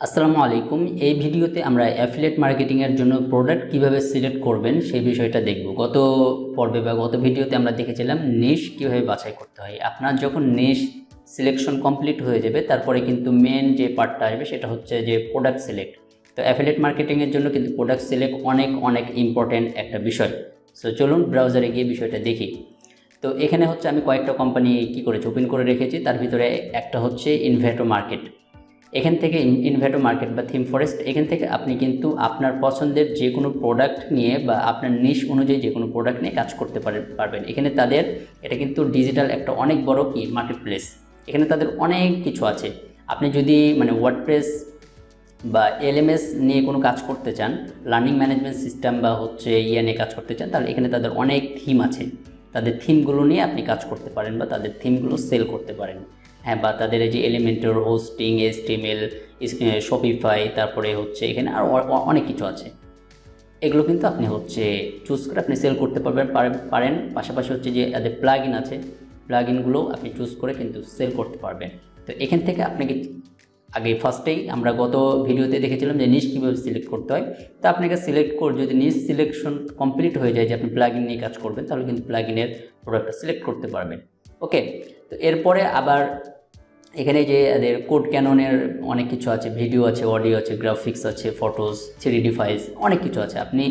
আসসালামু আলাইকুম। এই ভিডিওতে আমরা অ্যাফিলেট মার্কেটিংয়ের জন্য প্রোডাক্ট কীভাবে সিলেক্ট করবেন সেই বিষয়টা দেখব। গত পর্বে বা গত ভিডিওতে আমরা দেখেছিলাম নিশ কীভাবে বাছাই করতে হয়। আপনার যখন নিশ সিলেকশন কমপ্লিট হয়ে যাবে, তারপরে কিন্তু মেন যে পার্টটা আসবে, সেটা হচ্ছে যে প্রোডাক্ট সিলেক্ট তো অ্যাফিলিয়েট মার্কেটিংয়ের জন্য কিন্তু প্রোডাক্ট সিলেক্ট অনেক অনেক ইম্পর্ট্যান্ট একটা বিষয়। সো চলুন ব্রাউজারে গিয়ে বিষয়টা দেখি। তো এখানে হচ্ছে আমি কয়েকটা কোম্পানি কি করেছি ওপেন করে রেখেছি। তার ভিতরে একটা হচ্ছে ইনভেটো মার্কেট এখান থেকে ইনভেটো মার্কেট বা থিম ফরেস্ট এখান থেকে আপনি কিন্তু আপনার পছন্দের যে কোনো প্রোডাক্ট নিয়ে বা আপনার নিশ অনুযায়ী যে কোনো প্রোডাক্ট নিয়ে কাজ করতে পারে, পারবেন। এখানে তাদের, এটা কিন্তু ডিজিটাল একটা অনেক বড় কি মার্কেট প্লেস এখানে তাদের অনেক কিছু আছে। আপনি যদি মানে ওয়ার্ডপ্রেস বা এলএমএস নিয়ে কোনো কাজ করতে চান লার্নিং ম্যানেজমেন্ট সিস্টেম বা হচ্ছে ইয়ে নিয়ে কাজ করতে চান, তাহলে এখানে তাদের অনেক থিম আছে। তাদের থিমগুলো নিয়ে আপনি কাজ করতে পারেন বা তাদের থিমগুলো সেল করতে পারেন। হ্যাঁ বা তাদের এই যে এলিমেন্টর হোস্টিং এসটিএমএল শপিফাই তারপরে হচ্ছে এখানে আর অনেক কিছু আছে। এগুলো কিন্তু আপনি হচ্ছে চুজ করে আপনি সেল করতে পারবেন, পারে- পারেন। পাশাপাশি হচ্ছে যে এদের প্লাগ ইন আছে প্লাগ ইনগুলো আপনি চুজ করে কিন্তু সেল করতে পারবেন। তো এখান থেকে আপনাকে আগে ফার্স্টেই আমরা গত ভিডিওতে দেখেছিলাম যে নিশ কীভাবে সিলেক্ট করতে হয়। তো আপনাকে সিলেক্ট করে, যদি নিশ সিলেকশন কমপ্লিট হয়ে যায় যে আপনি প্লাগ ইন নিয়ে কাজ করবেন, তাহলে কিন্তু প্লাগ ইনের প্রোডাক্টটা সিলেক্ট করতে পারবেন। ওকে তো এরপরে আবার এখানে যে এদের কোড ক্যাননের অনেক কিছু আছে ভিডিও আছে অডিও আছে গ্রাফিক্স আছে ফটোস থ্রি ডিভাইস অনেক কিছু আছে। আপনি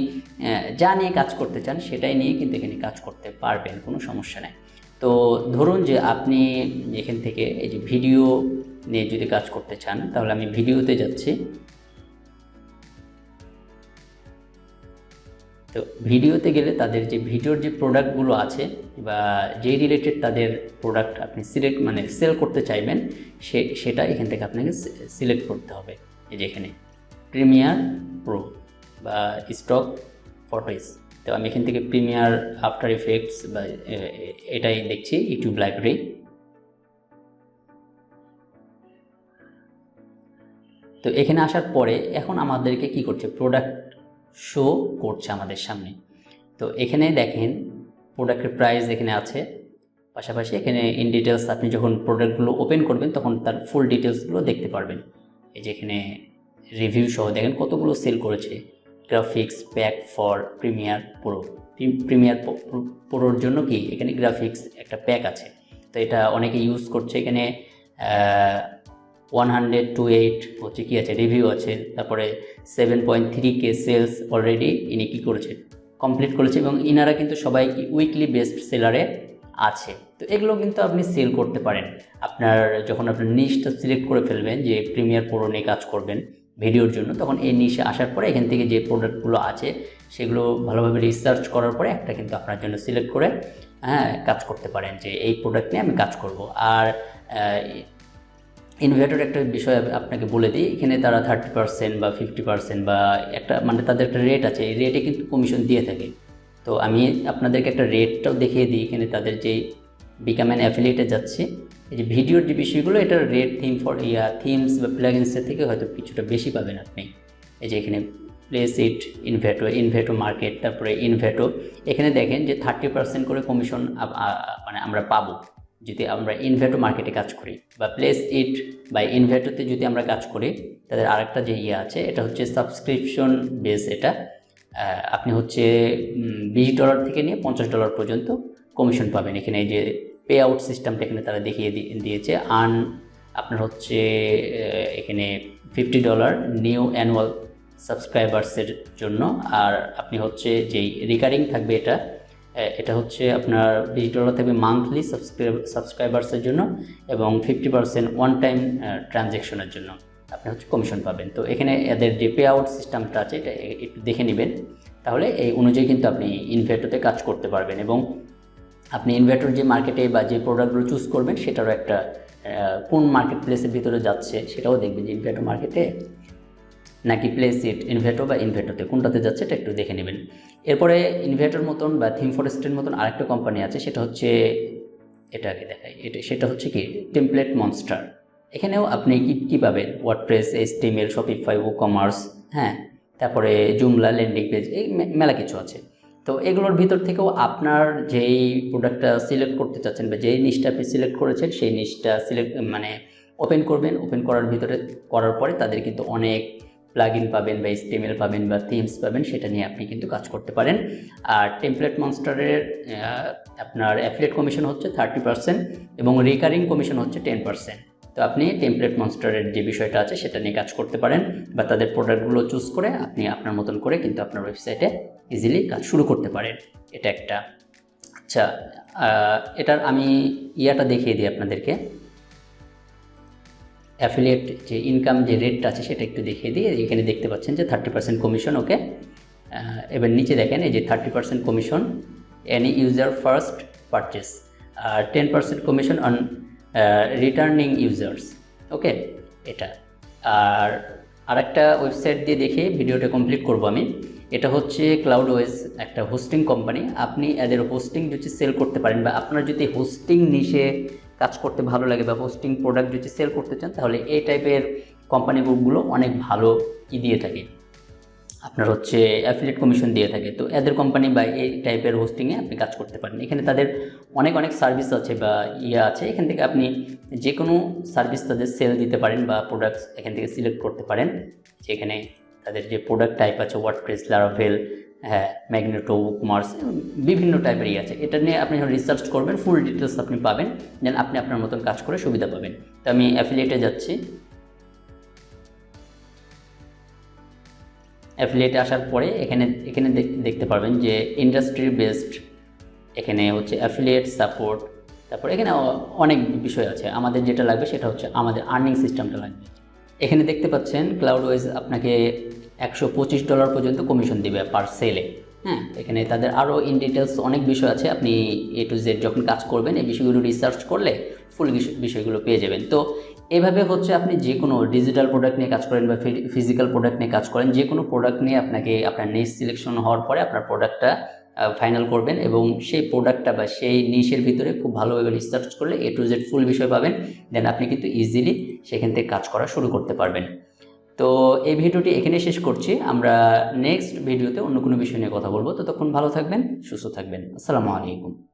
যা নিয়ে কাজ করতে চান সেটাই নিয়ে কিন্তু এখানে কাজ করতে পারবেন, কোনো সমস্যা নেই। তো ধরুন যে আপনি এখান থেকে এই যে ভিডিও নিয়ে যদি কাজ করতে চান, তাহলে আমি ভিডিওতে যাচ্ছি। তো ভিডিওতে গেলে তাদের যে ভিডিওর যে প্রোডাক্টগুলো আছে বা যেই রিলেটেড তাদের প্রোডাক্ট আপনি সিলেক্ট মানে সেল করতে চাইবেন, সে, সেটা এখান থেকে আপনাকে সিলেক্ট করতে হবে। এই যে এখানে প্রিমিয়ার প্রো বা স্টক ফটোইস তো আমি এখান থেকে প্রিমিয়ার আফটার ইফেক্টস বা এটাই দেখছি ইউটিউব লাইব্রেরি তো এখানে আসার পরে এখন আমাদেরকে কি করছে? প্রোডাক্ট শো করছে আমাদের সামনে। তো এখানে দেখেন প্রোডাক্টের প্রাইস এখানে আছে। পাশাপাশি এখানে ইন ডিটেলস আপনি যখন প্রোডাক্টগুলো ওপেন করবেন, তখন তার ফুল ডিটেলসগুলো দেখতে পারবেন। এই যে এখানে রিভিউ সহ দেখেন কতগুলো সেল করেছে। Graphics pack for Premiere Pro Premiere প্রোর জন্য কি এখানে গ্রাফিক্স একটা প্যাক আছে। তো এটা অনেকে ইউজ করছে এখানে ওয়ান হান্ড্রেড টু এইট হচ্ছে কী আছে রিভিউ আছে, তারপরে seven point three K sales already ইনি কী করেছে কমপ্লিট করেছে এবং ইনারা কিন্তু সবাই উইকলি বেস্ট সেলারে আছে। তো এগুলো কিন্তু আপনি সেল করতে পারেন। আপনার যখন আপনার নিশটা সিলেক্ট করে ফেলবেন, যে প্রিমিয়ার প্রো নিয়ে কাজ করবেন ভিডিওর জন্য, তখন এই নিশে আসার পরে এখান থেকে যে প্রোডাক্টগুলো আছে, সেগুলো ভালোভাবে রিসার্চ করার পরে একটা কিন্তু আপনার জন্য সিলেক্ট করে হ্যাঁ কাজ করতে পারেন যে এই প্রোডাক্ট নিয়ে আমি কাজ করব। আর ইনভেটর একটা বিষয় আপনাকে বলে দিই, এখানে তারা থার্টি পার্সেন্ট বা ফিফটি পার্সেন্ট বা একটা মানে তাদের একটা রেট আছে, এই রেটে কিন্তু কমিশন দিয়ে থাকে। তো আমি আপনাদেরকে একটা রেটটাও দেখিয়ে দিই, এখানে তাদের যে বিকাম অ্যান অ্যাফিলিয়েটে যাচ্ছে, এই যে ভিডিওর যে বিষয়গুলো, এটার রেট থিম ফর ইয়া থিমস বা প্লাগিনসের থেকে হয়তো কিছুটা বেশি পাবেন আপনি। এই যে এখানে প্লেস ইট ইনভেটো ইনভেটো মার্কেট তারপরে ইনভেটো এখানে দেখেন যে থার্টি পার্সেন্ট করে কমিশন মানে আমরা পাবো। যদি আমরা ইনভেটো মার্কেটে কাজ করি বা প্লেস ইট বা ইনভেটোতে যদি আমরা কাজ করি, তাদের আরেকটা যে ইয়ে আছে, এটা হচ্ছে সাবস্ক্রিপশন বেস এটা। আপনি হচ্ছে বিশ ডলার থেকে নিয়ে পঞ্চাশ ডলার পর্যন্ত কমিশন পাবেন। এখানে যে পে আউট সিস্টেমটা এখানে তারা দেখিয়ে দিয়েছে আর্ন আপনার হচ্ছে এখানে ফিফটি ডলার নিউ অ্যানুয়াল সাবস্ক্রাইবার্সের জন্য। আর আপনি হচ্ছে যেই রিকারিং থাকবে এটা এটা হচ্ছে আপনার বিশ ডলার থাকবে মান্থলি সাবস্ক্রাইবার্সের জন্য এবং ফিফটি পার্সেন্ট ওয়ান টাইম ট্রানজ্যাকশনের জন্য আপনি হচ্ছে কমিশন পাবেন। তো এখানে এদের যে পে আউট সিস্টেমটা আছে, এটা একটু দেখে নেবেন। তাহলে এই অনুযায়ী কিন্তু আপনি ইনভেটোতে কাজ করতে পারবেন এবং আপনি ইনভেটর যে মার্কেটে বা যে প্রোডাক্টগুলো চুজ করবেন, সেটারও একটা কোন মার্কেট প্লেসের ভিতরে যাচ্ছে, সেটাও দেখবেন যে ইনভেটর মার্কেটে নাকি প্লেস ইট ইনভেটো বা ইনভেটোতে কোনটাতে যাচ্ছে এটা একটু দেখে নেবেন। এরপরে ইনভেটর মতন বা থিম ফরেস্টের মতন আরেকটা কোম্পানি আছে, সেটা হচ্ছে এটা আগে দেখাই। এটা সেটা হচ্ছে কি? টেমপ্লেট মনস্টার এখানেও আপনি কি কী পাবেন? ওয়ার্ডপ্রেস এসটিমেল শপিফাই ও কমার্স হ্যাঁ? তারপরে জুমলা ল্যান্ডিং পেজ এই মেলা কিছু আছে। তো এগুলোর ভিতর থেকেও আপনার যেই প্রোডাক্টটা সিলেক্ট করতে চাচ্ছেন বা যেই নিশটা আপনি সিলেক্ট করেছেন, সেই নিশটা সিলেক্ট মানে ওপেন করবেন। ওপেন করার ভিতরে করার পরে তাদের কিন্তু অনেক প্লাগ পাবেন বা স্টেমেল পাবেন বা থিমস পাবেন, সেটা নিয়ে আপনি কিন্তু কাজ করতে পারেন। আর টেমপ্লেট মনস্টারের আপনার অ্যাফিলেট কমিশন হচ্ছে থার্টি পার্সেন্ট এবং রিকারিং কমিশন হচ্ছে টেন পার্সেন্ট তো আপনি টেমপ্লেট মনস্টারের যে বিষয়টা আছে, সেটা নিয়ে কাজ করতে পারেন বা তাদের প্রোডাক্টগুলো চুজ করে আপনি আপনার মতন করে কিন্তু আপনার ওয়েবসাইটে ইজিলি কাজ শুরু করতে পারেন। এটা একটা। আচ্ছা এটার আমি ইয়াটা দেখিয়ে দিই আপনাদেরকে। অ্যাফিলিয়েট যে ইনকাম যে রেটটা আছে সেটা একটু দেখিয়ে দিই। এখানে দেখতে পাচ্ছেন যে থার্টি পার্সেন্ট কমিশন ওকে এবার নিচে দেখেন এই যে thirty percent commission any user first purchase R ten percent commission on returning users okay এটা। আর আরেকটা ওয়েবসাইট দিয়ে দেখে ভিডিওটা কমপ্লিট করব আমি। এটা হচ্ছে ক্লাউড ওয়েজ একটা হোস্টিং কোম্পানি আপনি এদের হোস্টিং যদি সেল করতে পারেন বা আপনার যদি হোস্টিং নিশে কাজ করতে ভালো লাগে বা হোস্টিং প্রোডাক্ট যদি সেল করতে চান, তাহলে এই টাইপের কোম্পানি কোম্পানিগুলো অনেক ভালো কি দিয়ে থাকে। আপনার হচ্ছে অ্যাফিলিয়েট কমিশন দিয়ে থাকে। তো এদের কোম্পানি বা এই টাইপের হোস্টিংয়ে আপনি কাজ করতে পারেন। এখানে তাদের অনেক অনেক সার্ভিস আছে বা ইয়ে আছে। এখান থেকে আপনি যে কোনো সার্ভিস তাদের সেল দিতে পারেন বা প্রোডাক্টস এখান থেকে সিলেক্ট করতে পারেন। যেখানে তাদের যে প্রোডাক্ট টাইপ আছে ওয়ার্ডপ্রেস লারাভেল হ্যাঁ ম্যাগনেটো মার্স বিভিন্ন টাইপেরই আছে। এটা নিয়ে আপনি যখন রিসার্চ করবেন ফুল ডিটেলস আপনি পাবেন দেন আপনি আপনার মতন কাজ করে সুবিধা পাবেন। তো আমি অ্যাফিলিয়েটে যাচ্ছি। অ্যাফিলিয়েটে আসার পরে এখানে এখানে দেখ- দেখতে পারবেন যে ইন্ডাস্ট্রি বেসড এখানে হচ্ছে অ্যাফিলিয়েট সাপোর্ট তারপর এখানে অনেক বিষয় আছে। আমাদের যেটা লাগবে সেটা হচ্ছে আমাদের আর্নিং সিস্টেমটা লাগবে। এখানে দেখতে পাচ্ছেন ক্লাউড ওয়াইজ আপনাকে একশো পঁচিশ ডলার পর্যন্ত কমিশন দিবে পার সেলে হ্যাঁ এখানে তাদের আরও ইন ডিটেলস অনেক বিষয় আছে। আপনি এ টু জেড যখন কাজ করবেন, এই বিষয়গুলো রিসার্চ করলে ফুল বিষয়গুলো পেয়ে যাবেন। তো এভাবে হচ্ছে আপনি যে কোনো ডিজিটাল প্রোডাক্ট নিয়ে কাজ করেন বা ফিজিক্যাল প্রোডাক্ট নিয়ে কাজ করেন যে কোনো প্রোডাক্ট নিয়ে আপনাকে আপনার নিজ সিলেকশন হওয়ার পরে আপনার প্রোডাক্টটা ফাইনাল করবেন এবং সেই প্রোডাক্টটা বা সেই নিশের ভিতরে খুব ভালোভাবে রিসার্চ করলে এ টু জেড ফুল বিষয় পাবেন দেন আপনি কিন্তু ইজিলি সেখান থেকে কাজ করা শুরু করতে পারবেন। তো এই ভিডিওটি এখানে শেষ করছি। আমরা নেক্সট ভিডিওতে অন্য কোনো বিষয় নিয়ে কথা বলব। ততক্ষণ ভালো থাকবেন, সুস্থ থাকবেন। আসসালামু আলাইকুম।